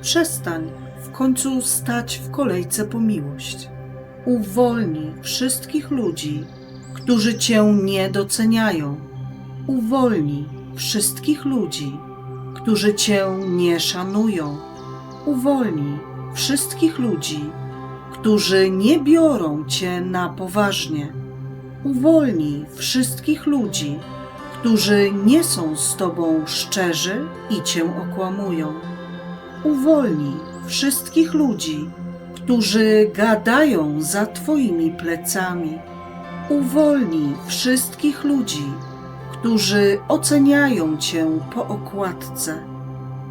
Przestań w końcu stać w kolejce po miłość. Uwolnij wszystkich ludzi, którzy cię nie doceniają. Uwolnij wszystkich ludzi, którzy cię nie szanują. Uwolnij wszystkich ludzi, którzy nie biorą cię na poważnie. Uwolnij wszystkich ludzi, którzy nie są z tobą szczerzy i cię okłamują. Uwolnij wszystkich ludzi, którzy gadają za twoimi plecami. Uwolnij wszystkich ludzi, którzy oceniają cię po okładce.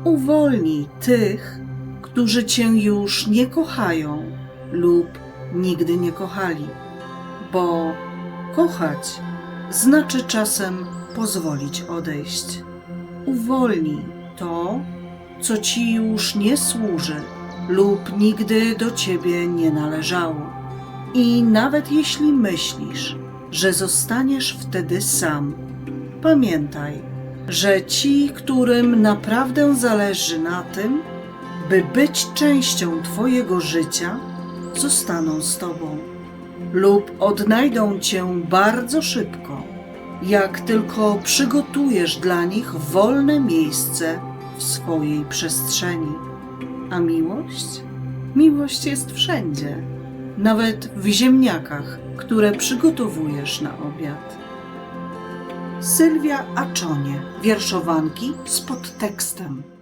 Uwolnij tych, którzy cię już nie kochają lub nigdy nie kochali, bo kochać znaczy czasem pozwolić odejść. Uwolnij to, co ci już nie służy lub nigdy do ciebie nie należało. I nawet jeśli myślisz, że zostaniesz wtedy sam, pamiętaj, że ci, którym naprawdę zależy na tym, by być częścią Twojego życia, zostaną z Tobą lub odnajdą Cię bardzo szybko, jak tylko przygotujesz dla nich wolne miejsce w swojej przestrzeni. A miłość? Miłość jest wszędzie, nawet w ziemniakach, które przygotowujesz na obiad. Sylwia Aczonie, wierszowanki z podtekstem.